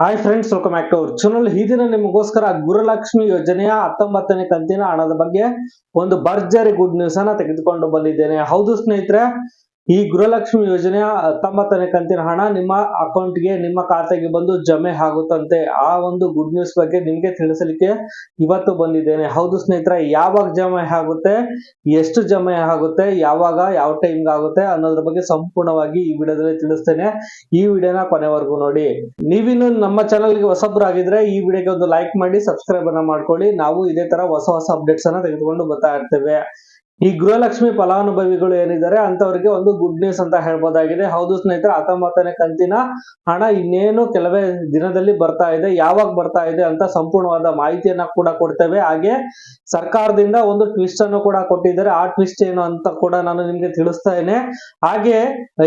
Hi friends welcome back to our channel ಈ ದಿನ ನಿಮಗೋಸ್ಕರ ಗುರುಲಕ್ಷ್ಮಿ ಯೋಜನೆಯ ಹತ್ತೊಂಬತ್ತನೇ ಕಂತಿನ ಹಣದ ಬಗ್ಗೆ ಒಂದು ಭರ್ಜರಿ ಗುಡ್ ನ್ಯೂಸ್ ಅನ್ನ ತೆಗೆದುಕೊಂಡು ಬಂದಿದ್ದೇನೆ. ಹೌದು ಸ್ನೇಹಿತರೆ ಈ ಗೃಹಲಕ್ಷ್ಮಿ ಯೋಜನೆಯ ಹತ್ತೊಂಬತ್ತನೇ ಕಂತಿನ ಹಣ ನಿಮ್ಮ ಅಕೌಂಟ್ಗೆ, ನಿಮ್ಮ ಖಾತೆಗೆ ಬಂದು ಜಮೆ ಆಗುತ್ತಂತೆ. ಆ ಒಂದು ಗುಡ್ ನ್ಯೂಸ್ ಬಗ್ಗೆ ನಿಮ್ಗೆ ತಿಳಿಸಲಿಕ್ಕೆ ಇವತ್ತು ಬಂದಿದ್ದೇನೆ. ಹೌದು ಸ್ನೇಹಿತರೆ, ಯಾವಾಗ ಜಮೆ ಆಗುತ್ತೆ, ಎಷ್ಟು ಜಮೆ ಆಗುತ್ತೆ, ಯಾವಾಗ, ಯಾವ ಟೈಮ್ಗೆ ಆಗುತ್ತೆ ಅನ್ನೋದ್ರ ಬಗ್ಗೆ ಸಂಪೂರ್ಣವಾಗಿ ಈ ವಿಡಿಯೋದಲ್ಲಿ ತಿಳಿಸ್ತೇನೆ. ಈ ವಿಡಿಯೋನ ಕೊನೆವರೆಗೂ ನೋಡಿ. ನೀವಿನ್ನು ನಮ್ಮ ಚಾನಲ್ಗೆ ಹೊಸಬ್ರಾಗಿದ್ರೆ ಈ ವಿಡಿಯೋಗೆ ಒಂದು ಲೈಕ್ ಮಾಡಿ ಸಬ್ಸ್ಕ್ರೈಬ್ ಅನ್ನ ಮಾಡ್ಕೊಳ್ಳಿ. ನಾವು ಇದೇ ತರ ಹೊಸ ಹೊಸ ಅಪ್ಡೇಟ್ಸ್ ಅನ್ನ ತೆಗೆದುಕೊಂಡು ಬರ್ತಾ ಇರ್ತೇವೆ. ಈ ಗೃಹಲಕ್ಷ್ಮಿ ಫಲಾನುಭವಿಗಳು ಏನಿದ್ದಾರೆ ಅಂತವರಿಗೆ ಒಂದು ಗುಡ್ ನ್ಯೂಸ್ ಅಂತ ಹೇಳ್ಬೋದಾಗಿದೆ. ಹೌದು ಸ್ನೇಹಿತರೆ ಹತ್ತೊಂಬತ್ತನೇ ಕಂತಿನ ಹಣ ಇನ್ನೇನು ಕೆಲವೇ ದಿನದಲ್ಲಿ ಬರ್ತಾ ಇದೆ, ಯಾವಾಗ ಬರ್ತಾ ಇದೆ ಅಂತ ಸಂಪೂರ್ಣವಾದ ಮಾಹಿತಿಯನ್ನ ಕೂಡ ಕೊಡ್ತೇವೆ. ಹಾಗೆ ಸರ್ಕಾರದಿಂದ ಒಂದು ಟ್ವಿಸ್ಟ್ ಅನ್ನು ಕೂಡ ಕೊಟ್ಟಿದ್ದಾರೆ. ಆ ಟ್ವಿಸ್ಟ್ ಏನು ಅಂತ ಕೂಡ ನಾನು ನಿಮ್ಗೆ ತಿಳಿಸ್ತೇನೆ. ಹಾಗೆ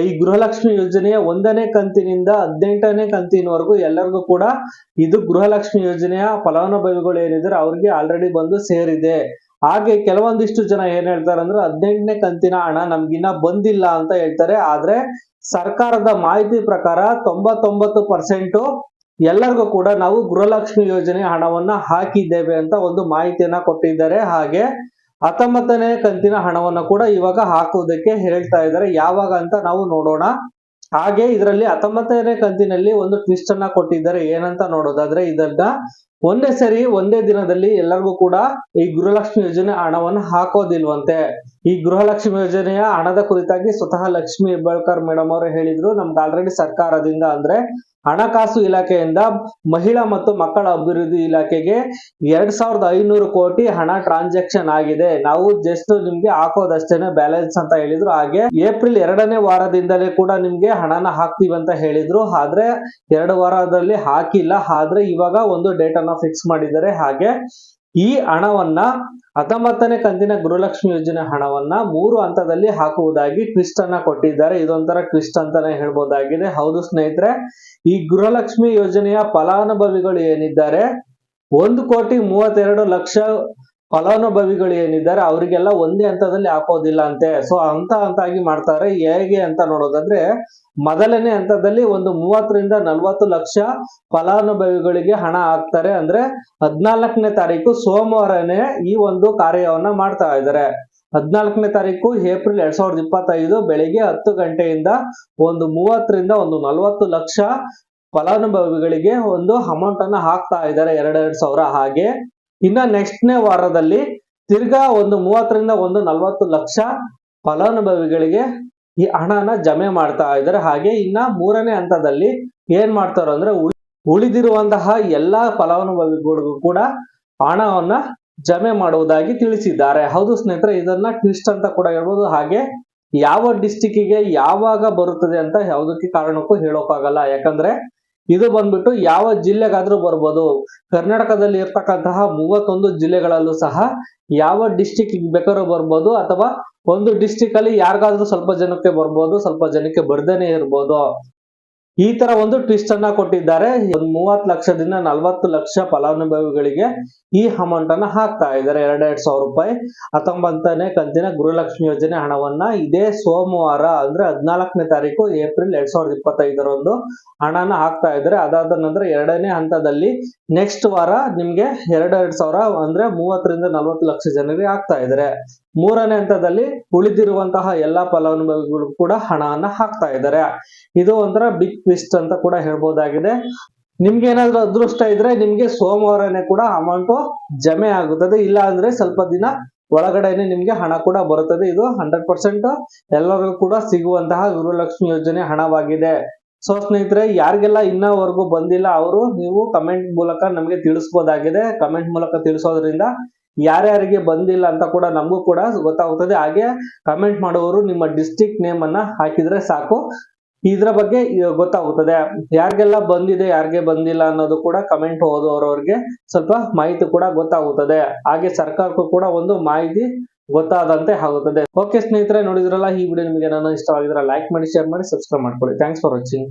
ಈ ಗೃಹಲಕ್ಷ್ಮಿ ಯೋಜನೆಯ ಒಂದನೇ ಕಂತಿನಿಂದ ಹದಿನೆಂಟನೇ ಕಂತಿನವರೆಗೂ ಎಲ್ಲರಿಗೂ ಕೂಡ ಇದು ಗೃಹಲಕ್ಷ್ಮಿ ಯೋಜನೆಯ ಫಲಾನುಭವಿಗಳು ಏನಿದ್ದಾರೆ, ಅವ್ರಿಗೆ ಆಲ್ರೆಡಿ ಬಂದು ಸೇರಿದೆ. ಹಾಗೆ ಕೆಲವೊಂದಿಷ್ಟು ಜನ ಏನ್ ಹೇಳ್ತಾರೆ ಅಂದ್ರೆ ಹದಿನೆಂಟನೇ ಕಂತಿನ ಹಣ ನಮ್ಗಿನ್ನ ಬಂದಿಲ್ಲ ಅಂತ ಹೇಳ್ತಾರೆ. ಆದ್ರೆ ಸರ್ಕಾರದ ಮಾಹಿತಿ ಪ್ರಕಾರ ತೊಂಬತ್ತೊಂಬತ್ತು ಪರ್ಸೆಂಟ್ ಎಲ್ಲರಿಗೂ ಕೂಡ ನಾವು ಗೃಹಲಕ್ಷ್ಮಿ ಯೋಜನೆ ಹಣವನ್ನ ಹಾಕಿದ್ದೇವೆ ಅಂತ ಒಂದು ಮಾಹಿತಿಯನ್ನ ಕೊಟ್ಟಿದ್ದಾರೆ. ಹಾಗೆ ಹತ್ತೊಂಬತ್ತನೇ ಕಂತಿನ ಹಣವನ್ನ ಕೂಡ ಇವಾಗ ಹಾಕುವುದಕ್ಕೆ ಹೇಳ್ತಾ ಇದ್ದಾರೆ. ಯಾವಾಗ ಅಂತ ನಾವು ನೋಡೋಣ. ಹಾಗೆ ಇದರಲ್ಲಿ ಹತ್ತೊಂಬತ್ತನೇ ಕಂತಿನಲ್ಲಿ ಒಂದು ಟ್ವಿಸ್ಟ್ ಅನ್ನ ಕೊಟ್ಟಿದ್ದಾರೆ. ಏನಂತ ನೋಡೋದಾದ್ರೆ ಇದನ್ನ ಒಂದೇ ಸರಿ ಒಂದೇ ದಿನದಲ್ಲಿ ಎಲ್ಲರಿಗೂ ಕೂಡ ಈ ಗೃಹಲಕ್ಷ್ಮಿ ಯೋಜನೆ ಹಣವನ್ನು ಹಾಕೋದಿಲ್ವಂತೆ. ಈ ಗೃಹಲಕ್ಷ್ಮಿ ಯೋಜನೆಯ ಹಣದ ಕುರಿತಾಗಿ ಸ್ವತಃ ಲಕ್ಷ್ಮಿ ಹೆಬ್ಬಾಳ್ಕರ್ ಮೇಡಮ್ ಅವರು ಹೇಳಿದ್ರು. ನಮ್ಗೆ ಆಲ್ರೆಡಿ ಸರ್ಕಾರದಿಂದ ಅಂದ್ರೆ ಹಣಕಾಸು ಇಲಾಖೆಯಿಂದ ಮಹಿಳಾ ಮತ್ತು ಮಕ್ಕಳ ಅಭಿವೃದ್ಧಿ ಇಲಾಖೆಗೆ ಎರಡ್ ಸಾವಿರದ ಐನೂರು ಕೋಟಿ ಹಣ ಟ್ರಾನ್ಸಾಕ್ಷನ್ ಆಗಿದೆ. ನಾವು ಜಸ್ಟ್ ನಿಮ್ಗೆ ಹಾಕೋದಷ್ಟೇನೆ ಬ್ಯಾಲೆನ್ಸ್ ಅಂತ ಹೇಳಿದ್ರು. ಹಾಗೆ ಏಪ್ರಿಲ್ ಎರಡನೇ ವಾರದಿಂದಲೇ ಕೂಡ ನಿಮ್ಗೆ ಹಣನ ಹಾಕ್ತೀವಿ ಅಂತ ಹೇಳಿದ್ರು. ಆದ್ರೆ ಎರಡು ವಾರದಲ್ಲಿ ಹಾಕಿಲ್ಲ. ಆದ್ರೆ ಇವಾಗ ಒಂದು ಡೇಟ್ ಅನ್ನ ಫಿಕ್ಸ್ ಮಾಡಿದ್ದಾರೆ. ಹಾಗೆ ಈ ಹಣವನ್ನ ಹತ್ತೊಂಬತ್ತನೇ ಕಂತಿನ ಗೃಹಲಕ್ಷ್ಮಿ ಯೋಜನೆ ಹಣವನ್ನ ಮೂರು ಹಂತದಲ್ಲಿ ಹಾಕುವುದಾಗಿ ಟ್ವಿಸ್ಟ್ ಅನ್ನ ಕೊಟ್ಟಿದ್ದಾರೆ. ಇದೊಂಥರ ಟ್ವಿಸ್ಟ್ ಅಂತಾನೆ ಹೇಳ್ಬೋದಾಗಿದೆ. ಹೌದು ಸ್ನೇಹಿತರೆ, ಈ ಗೃಹಲಕ್ಷ್ಮಿ ಯೋಜನೆಯ ಫಲಾನುಭವಿಗಳು ಏನಿದ್ದಾರೆ? ಒಂದು ಕೋಟಿ ಮೂವತ್ತೆರಡು ಲಕ್ಷ ಫಲಾನುಭವಿಗಳು ಏನಿದ್ದಾರೆ ಅವರಿಗೆಲ್ಲ ಒಂದೇ ಹಂತದಲ್ಲಿ ಹಾಕೋದಿಲ್ಲ ಅಂತೆ. ಸೊ ಹಂತ ಹಂತಾಗಿ ಮಾಡ್ತಾರೆ. ಹೇಗೆ ಅಂತ ನೋಡೋದಂದ್ರೆ, ಮೊದಲನೇ ಹಂತದಲ್ಲಿ ಒಂದು ಮೂವತ್ತರಿಂದ ನಲ್ವತ್ತು ಲಕ್ಷ ಫಲಾನುಭವಿಗಳಿಗೆ ಹಣ ಹಾಕ್ತಾರೆ. ಅಂದ್ರೆ ಹದ್ನಾಲ್ಕನೇ ತಾರೀಕು ಸೋಮವಾರನೇ ಈ ಒಂದು ಕಾರ್ಯವನ್ನ ಮಾಡ್ತಾ ಇದ್ದಾರೆ. ಹದ್ನಾಲ್ಕನೇ ತಾರೀಕು ಏಪ್ರಿಲ್ ಎರಡ್ ಸಾವಿರದ ಇಪ್ಪತ್ತೈದು ಬೆಳಿಗ್ಗೆ ಹತ್ತು ಗಂಟೆಯಿಂದ ಒಂದು ಮೂವತ್ತರಿಂದ ಒಂದು ನಲವತ್ತು ಲಕ್ಷ ಫಲಾನುಭವಿಗಳಿಗೆ ಒಂದು ಅಮೌಂಟ್ ಅನ್ನ ಹಾಕ್ತಾ ಇದ್ದಾರೆ. ಎರಡೆರಡು ಸಾವಿರ ಹಾಗೆ. ಇನ್ನ ನೆಕ್ಸ್ಟ್ನೇ ವಾರದಲ್ಲಿ ತಿರ್ಗಾ ಒಂದು ಮೂವತ್ತರಿಂದ ಒಂದು ನಲವತ್ತು ಲಕ್ಷ ಫಲಾನುಭವಿಗಳಿಗೆ ಈ ಹಣನ ಜಮೆ ಮಾಡ್ತಾ ಇದ್ದಾರೆ. ಹಾಗೆ ಇನ್ನ ಮೂರನೇ ಹಂತದಲ್ಲಿ ಏನ್ ಮಾಡ್ತಾರೋ ಅಂದ್ರೆ ಉಳಿದಿರುವಂತಹ ಎಲ್ಲಾ ಫಲಾನುಭವಿಗಳಿಗೂ ಕೂಡ ಹಣವನ್ನ ಜಮೆ ಮಾಡುವುದಾಗಿ ತಿಳಿಸಿದ್ದಾರೆ. ಹೌದು ಸ್ನೇಹಿತರೆ, ಇದನ್ನ ಟ್ವಿಸ್ಟ್ ಅಂತ ಕೂಡ ಹೇಳ್ಬೋದು. ಹಾಗೆ ಯಾವ ಡಿಸ್ಟಿಕ್ಗೆ ಯಾವಾಗ ಬರುತ್ತದೆ ಅಂತ ಯಾವುದಕ್ಕೆ ಕಾರಣಕ್ಕೂ ಹೇಳೋಕ್ಕಾಗಲ್ಲ. ಯಾಕಂದ್ರೆ ಇದು ಬಂದ್ಬಿಟ್ಟು ಯಾವ ಜಿಲ್ಲೆಗಾದ್ರೂ ಬರ್ಬೋದು. ಕರ್ನಾಟಕದಲ್ಲಿ ಇರ್ತಕ್ಕಂತಹ ಮೂವತ್ತೊಂದು ಜಿಲ್ಲೆಗಳಲ್ಲೂ ಸಹ ಯಾವ ಡಿಸ್ಟಿಕ್ ಬೇಕಾದ್ರೂ ಬರ್ಬೋದು ಅಥವಾ ಒಂದು ಡಿಸ್ಟಿಕ್ ಅಲ್ಲಿ ಯಾರಿಗಾದ್ರೂ ಸ್ವಲ್ಪ ಜನಕ್ಕೆ ಬರ್ಬೋದು, ಸ್ವಲ್ಪ ಜನಕ್ಕೆ ಬರ್ದೇನೆ ಇರ್ಬೋದು. ಈ ತರ ಒಂದು ಟ್ವಿಸ್ಟ್ ಅನ್ನ ಕೊಟ್ಟಿದ್ದಾರೆ. ಒಂದು ಮೂವತ್ತು ಲಕ್ಷದಿಂದ ನಲವತ್ತು ಲಕ್ಷ ಫಲಾನುಭವಿಗಳಿಗೆ ಈ ಅಮೌಂಟ್ ಅನ್ನ ಹಾಕ್ತಾ ಇದ್ದಾರೆ. ಎರಡೆರಡು ಸಾವಿರ ರೂಪಾಯಿ. ಹತ್ತೊಂಬತ್ತನೇ ಕಂತಿನ ಗೃಹಲಕ್ಷ್ಮಿ ಯೋಜನೆ ಹಣವನ್ನ ಇದೇ ಸೋಮವಾರ ಅಂದ್ರೆ ಹದಿನಾಲ್ಕನೇ ತಾರೀಕು ಏಪ್ರಿಲ್ ಎರಡ್ ಸಾವಿರದ ಇಪ್ಪತ್ತೈದರಂದು ಹಣನ ಹಾಕ್ತಾ ಇದ್ದಾರೆ. ಅದಾದ ನಂತರ ಎರಡನೇ ಹಂತದಲ್ಲಿ ನೆಕ್ಸ್ಟ್ ವಾರ ನಿಮ್ಗೆ ಎರಡೆರಡು ಸಾವಿರ ಅಂದ್ರೆ ಮೂವತ್ತರಿಂದ ನಲವತ್ತು ಲಕ್ಷ ಜನರಿಗೆ ಹಾಕ್ತಾ ಇದ್ದಾರೆ. ಮೂರನೇ ಹಂತದಲ್ಲಿ ಉಳಿದಿರುವಂತಹ ಎಲ್ಲಾ ಫಲಾನುಭವಿಗಳು ಕೂಡ ಹಣವನ್ನ ಹಾಕ್ತಾ ಇದ್ದಾರೆ. ಇದು ಒಂಥರ ಬಿಗ್ ಟ್ವಿಸ್ಟ್ ಅಂತ ಕೂಡ ಹೇಳ್ಬೋದಾಗಿದೆ. ನಿಮ್ಗೆ ಏನಾದ್ರೂ ಅದೃಷ್ಟ ಇದ್ರೆ ನಿಮ್ಗೆ ಸೋಮವಾರನೇ ಕೂಡ ಅಮೌಂಟ್ ಜಮೆ ಆಗುತ್ತದೆ. ಇಲ್ಲ ಅಂದ್ರೆ ಸ್ವಲ್ಪ ದಿನ ಒಳಗಡೆನೆ ನಿಮ್ಗೆ ಹಣ ಕೂಡ ಬರುತ್ತದೆ. ಇದು ಹಂಡ್ರೆಡ್ ಪರ್ಸೆಂಟ್ ಎಲ್ಲರಿಗೂ ಕೂಡ ಸಿಗುವಂತಹ ಗುರುಲಕ್ಷ್ಮಿ ಯೋಜನೆ ಹಣವಾಗಿದೆ. ಸೊ ಸ್ನೇಹಿತರೆ, ಯಾರಿಗೆಲ್ಲ ಇನ್ನವರೆಗೂ ಬಂದಿಲ್ಲ, ಅವರು ನೀವು ಕಮೆಂಟ್ ಮೂಲಕ ನಮಗೆ ತಿಳಿಸ್ಬೋದಾಗಿದೆ. ಕಮೆಂಟ್ ಮೂಲಕ ತಿಳಿಸೋದ್ರಿಂದ ಯಾರ್ಯಾರಿಗೆ ಬಂದಿಲ್ಲ ಅಂತ ಕೂಡ ನಮಗೂ ಕೂಡ ಗೊತ್ತಾಗುತ್ತದೆ ಹಾಗೆ ಕಮೆಂಟ್ ಮಾಡುವವರು ನಿಮ್ಮ ಡಿಸ್ಟಿಕ್ ನೇಮ್ ಅನ್ನ ಹಾಕಿದ್ರೆ ಸಾಕು. ಇದ್ರ ಬಗ್ಗೆ ಗೊತ್ತಾಗುತ್ತದೆ. ಯಾರಿಗೆಲ್ಲ ಬಂದಿದೆ, ಯಾರಿಗೆ ಬಂದಿಲ್ಲ ಅನ್ನೋದು ಕೂಡ ಕಮೆಂಟ್ ಓದೋರವ್ರಿಗೆ ಸ್ವಲ್ಪ ಮಾಹಿತಿ ಕೂಡ ಗೊತ್ತಾಗುತ್ತದೆ. ಹಾಗೆ ಸರ್ಕಾರಕ್ಕೂ ಕೂಡ ಒಂದು ಮಾಹಿತಿ ಗೊತ್ತಾದಂತೆ ಆಗುತ್ತದೆ. ಓಕೆ ಸ್ನೇಹಿತರೆ, ನೋಡಿದ್ರಲ್ಲ, ಈ ವಿಡಿಯೋ ನಿಮಗೆ ನಾನು ಇಷ್ಟವಾಗಿದ್ರೆ ಲೈಕ್ ಮಾಡಿ ಶೇರ್ ಮಾಡಿ ಸಬ್ಸ್ಕ್ರೈಬ್ ಮಾಡ್ಕೊಳ್ಳಿ. Thanks for watching